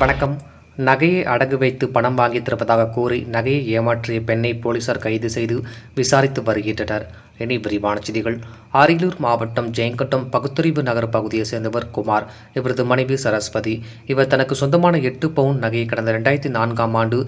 வணக்கம். நகையை அடகு வைத்து பணம் வாங்கி திருப்பதாக கூறி நகையை ஏமாற்றிய பெண்ணை போலீசார் கைது செய்து விசாரித்து வருகின்றனர். இனி விரிவான செய்திகள். அரியலூர் மாவட்டம் ஜெயங்கட்டம் பகுத்தறிவு நகர் பகுதியை சேர்ந்தவர் குமார். இவரது மனைவி சரஸ்வதி. இவர் தனக்கு சொந்தமான எட்டு பவுன் நகையை கடந்த ரெண்டாயிரத்தி நான்காம் ஆண்டு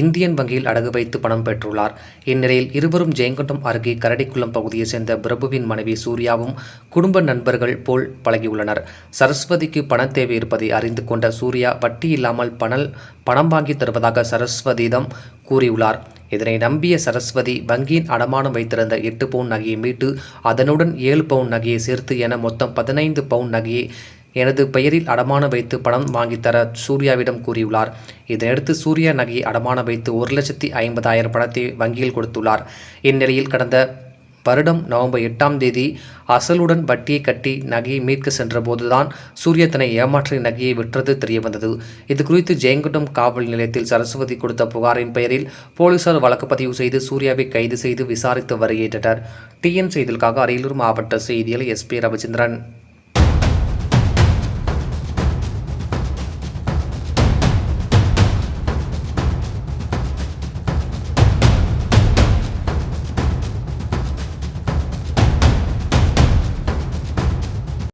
இந்தியன் வங்கியில் அடகு வைத்து பணம் பெற்றுள்ளார். இந்நிலையில் இருவரும் ஜெயங்கொண்டம் அருகே கரடிக்குளம் பகுதியைச் சேர்ந்த பிரபுவின் மனைவி சூர்யாவும் குடும்ப நண்பர்கள் போல் பழகியுள்ளனர். சரஸ்வதிக்கு பண தேவை இருப்பதை அறிந்து கொண்ட சூர்யா வட்டி இல்லாமல் பணல் பணம் வாங்கி தருவதாக சரஸ்வதியிடம் கூறியுள்ளார். இதனை நம்பிய சரஸ்வதி வங்கியின் அடமானம் வைத்திருந்த எட்டு பவுன் நகையை மீட்டு அதனுடன் ஏழு பவுன் நகையை சேர்த்து என மொத்தம் பதினைந்து பவுன் நகையை எனது பெயரில் அடமானம் வைத்து பணம் வாங்கித்தர சூர்யாவிடம் கூறியுள்ளார். இதனையடுத்து சூர்யா நகையை அடமானம் வைத்து ஒரு லட்சத்தி ஐம்பதாயிரம் பணத்தை வங்கியில் கொடுத்துள்ளார். இந்நிலையில் கடந்த வருடம் நவம்பர் எட்டாம் தேதி அசலுடன் வட்டியை கட்டி நகையை மீட்க சென்றபோதுதான் சூர்யா தன்னை ஏமாற்றிய நகையை விற்றது தெரியவந்தது. இது குறித்து ஜெயங்கொண்டம் காவல் நிலையத்தில் சரஸ்வதி கொடுத்த புகாரின் பெயரில் போலீசார் வழக்கு பதிவு செய்து சூர்யாவை கைது செய்து விசாரித்து வருகின்றனர் டிஎன் செய்திகளுக்காக அரியலூர் மாவட்ட செய்தியில் எஸ்பி ரவிச்சந்திரன்.